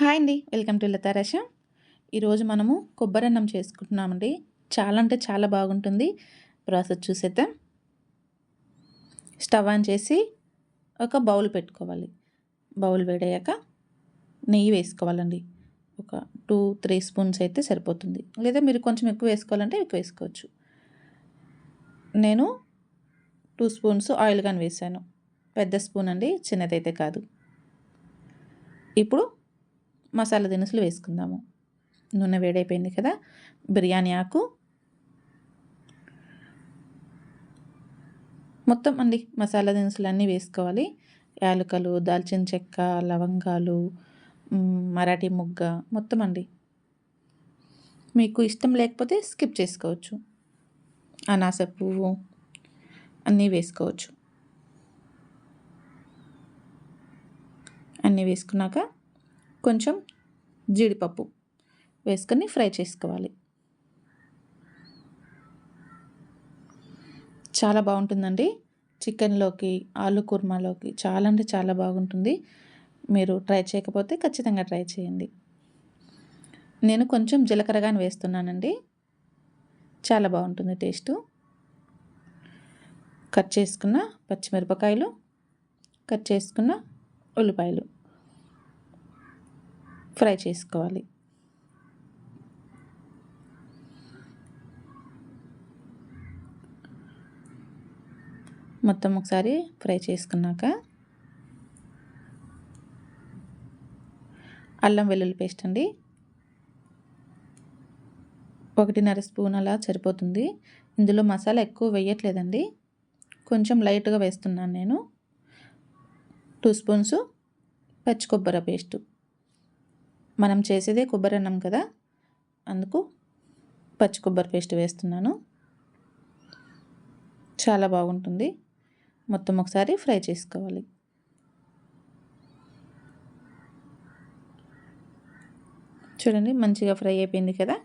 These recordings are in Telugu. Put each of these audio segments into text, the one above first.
హాయ్ అండి వెల్కమ్ టు లతారష ఈరోజు మనము కొబ్బరి అన్నం చేసుకుంటున్నామండి. చాలా అంటే చాలా బాగుంటుంది. ప్రాసెస్ చూసేద్దాం. స్టవ్ ఆన్ చేసి ఒక బౌల్ పెట్టుకోవాలి. బౌల్ వేడయ్యాక నెయ్యి వేసుకోవాలండి. ఒక టూ త్రీ స్పూన్స్ అయితే సరిపోతుంది. లేదా మీరు కొంచెం ఎక్కువ వేసుకోవాలంటే ఎక్కువ వేసుకోవచ్చు. నేను టూ స్పూన్స్ ఆయిల్ కానీ వేసాను. పెద్ద స్పూన్ అండి చిన్నదైతే కాదు. ఇప్పుడు మసాలా దినుసులు వేసుకుందాము. నూనె వేడైపోయింది కదా? బిర్యానీ ఆకు. మొత్తం అండి మసాలా దినుసులు అన్నీ వేసుకోవాలి. యాలకలు దాల్చిన చెక్క లవంగాలు మరాఠీ ముగ్గ మొత్తం అండి. మీకు ఇష్టం లేకపోతే స్కిప్ చేసుకోవచ్చు. అనాస పువ్వు అన్నీ వేసుకోవచ్చు. అన్నీ వేసుకున్నాక కొంచెం జీడిపప్పు వేసుకొని ఫ్రై చేసుకోవాలి. చాలా బాగుంటుందండి. చికెన్లోకి ఆలు కుర్మాలోకి చాలా అంటే చాలా బాగుంటుంది. మీరు ట్రై చేయకపోతే ఖచ్చితంగా ట్రై చేయండి. నేను కొంచెం జీలకర్రగానే వేస్తున్నానండి. చాలా బాగుంటుంది టేస్టు. కట్ చేసుకున్న పచ్చిమిరపకాయలు కట్ చేసుకున్న ఉల్లిపాయలు. ఫ్రై చేసుకోవాలి. మొత్తం ఒకసారి ఫ్రై చేసుకున్నాక అల్లం వెల్లుల్లి పేస్ట్ అండి. ఒకటిన్నర స్పూన్ అలా సరిపోతుంది. ఇందులో మసాలా ఎక్కువ వేయట్లేదండి. కొంచెం లైట్గా వేస్తున్నాను నేను. టూ స్పూన్స్ పచ్చి కొబ్బరి పేస్టు. మనం చేసేదే కొబ్బరి అన్నం కదా? అందుకు పచ్చి కొబ్బరి పేస్ట్ వేస్తున్నాను. చాలా బాగుంటుంది. మొత్తం ఒకసారి ఫ్రై చేసుకోవాలి. చూడండి మంచిగా ఫ్రై అయిపోయింది కదా?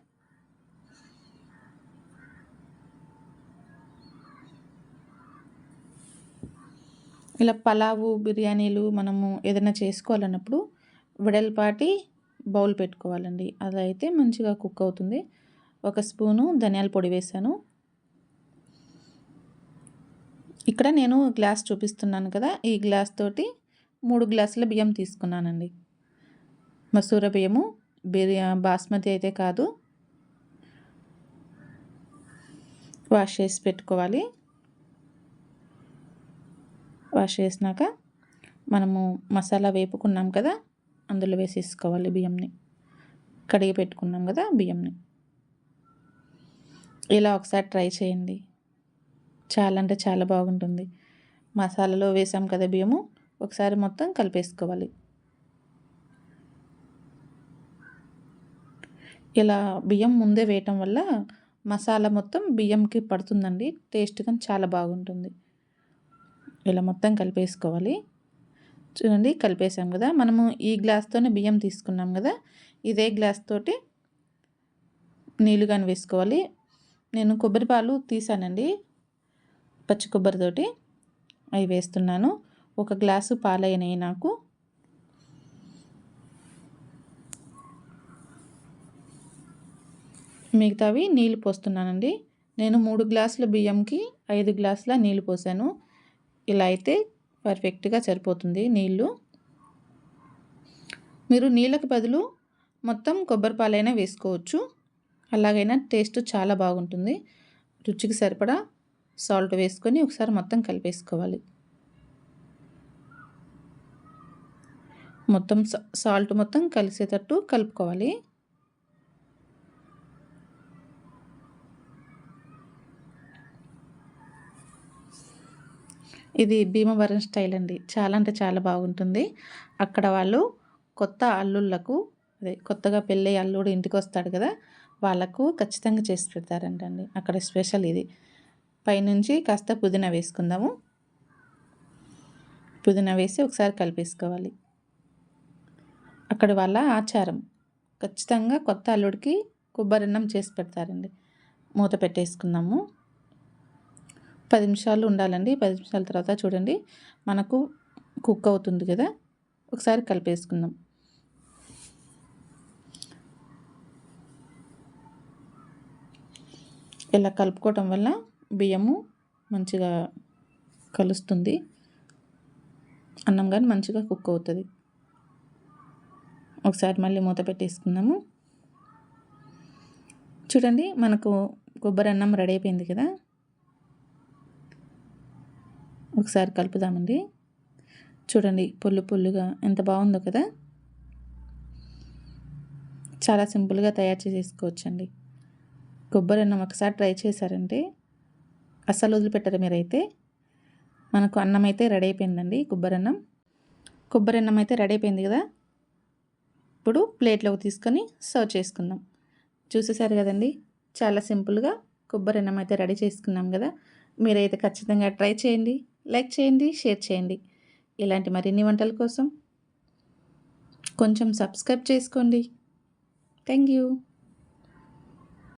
ఇలా పలావు బిర్యానీలు మనము ఏదైనా చేసుకోవాలన్నప్పుడు వెడల్పాటి బౌల్ పెట్టుకోవాలండి. అలా అయితే మంచిగా కుక్ అవుతుంది. ఒక స్పూను ధనియాల పొడి వేసాను. ఇక్కడ నేను గ్లాస్ చూపిస్తున్నాను కదా ఈ గ్లాస్ తోటి మూడు గ్లాసుల బియ్యం తీసుకున్నానండి. మసూర బియ్యము బిర్యా బాస్మతి అయితే కాదు. వాష్ చేసి పెట్టుకోవాలి. వాష్ చేసినాక మనము మసాలా వేపుకున్నాం కదా అందులో వేసేసుకోవాలి బియ్యంని. కడిగి పెట్టుకున్నాం కదా బియ్యంని. ఇలా ఒకసారి ట్రై చేయండి. చాలా అంటే చాలా బాగుంటుంది. మసాలాలో వేసాం కదా బియ్యము ఒకసారి మొత్తం కలిపేసుకోవాలి. ఇలా బియ్యం ముందే వేయటం వల్ల మసాలా మొత్తం బియ్యంకి పడుతుందండి టేస్ట్ కానీ చాలా బాగుంటుంది. ఇలా మొత్తం కలిపేసుకోవాలి. చూడండి కలిపేసాం కదా. మనము ఈ గ్లాస్తోనే బియ్యం తీసుకున్నాం కదా. ఇదే గ్లాస్ తోటి నీళ్ళు కానీ వేసుకోవాలి. నేను కొబ్బరి పాలు తీసానండి పచ్చి కొబ్బరితోటి అవి వేస్తున్నాను. ఒక గ్లాసు పాలైనవి నాకు. మిగతావి నీళ్ళు పోస్తున్నానండి. నేను మూడు గ్లాసుల బియ్యంకి ఐదు గ్లాసుల నీళ్ళు పోసాను. ఇలా అయితే పర్ఫెక్ట్గా సరిపోతుంది నీళ్ళు. మీరు నీళ్ళకి బదులు మొత్తం కొబ్బరి పాలైనా వేసుకోవచ్చు. అలాగైనా టేస్ట్ చాలా బాగుంటుంది. రుచికి సరిపడా సాల్ట్ వేసుకొని ఒకసారి మొత్తం కలిపేసుకోవాలి. మొత్తం సాల్ట్ మొత్తం కలిసేటట్టు కలుపుకోవాలి. ఇది భీమవరం స్టైల్ అండి. చాలా అంటే చాలా బాగుంటుంది. అక్కడ వాళ్ళు కొత్త అల్లుళ్ళకు అదే కొత్తగా పెళ్ళి అల్లుడు ఇంటికి వస్తాడు కదా వాళ్ళకు ఖచ్చితంగా చేసి పెడతారంటండి. అక్కడ స్పెషల్ ఇది. పైనుంచి కాస్త పుదీనా వేసుకుందాము. పుదీనా వేసి ఒకసారి కలిపేసుకోవాలి. అక్కడ వాళ్ళ ఆచారం. ఖచ్చితంగా కొత్త అల్లుడికి కొబ్బరి అన్నం చేసి పెడతారండి. మూత పెట్టేసుకుందాము. పది నిమిషాలు ఉండాలండి. పది నిమిషాల తర్వాత చూడండి. మనకు కుక్ అవుతుంది కదా. ఒకసారి కలిపేసుకుందాం. ఇలా కలుపుకోవటం వల్ల బియ్యము మంచిగా కలుస్తుంది. అన్నం కానీ మంచిగా కుక్ అవుతుంది. ఒకసారి మళ్ళీ మూత పెట్టేసుకుందాము. చూడండి మనకు కొబ్బరి అన్నం రెడీ అయిపోయింది కదా. ఒకసారి కలుపుదామండి. చూడండి పుల్లు పుల్లుగా ఎంత బాగుందో కదా. చాలా సింపుల్గా తయారు చేసేసుకోవచ్చండి. కొబ్బరి అన్నం ఒకసారి ట్రై చేశారంటే అస్సలు వదిలిపెట్టరు మీరైతే. మనకు అన్నం అయితే రెడీ అయిపోయిందండి కొబ్బరి అన్నం. కొబ్బరి అన్నం అయితే రెడీ అయిపోయింది కదా. ఇప్పుడు ప్లేట్లోకి తీసుకొని సర్వ్ చేసుకుందాం. చూసేసారు కదండి చాలా సింపుల్గా కొబ్బరి అన్నం అయితే రెడీ చేసుకున్నాం కదా. మీరైతే ఖచ్చితంగా ట్రై చేయండి. లైక్ చేయండి షేర్ చేయండి. ఇలాంటి మరిన్ని వంటల కోసం కొంచెం సబ్స్క్రైబ్ చేసుకోండి. Thank you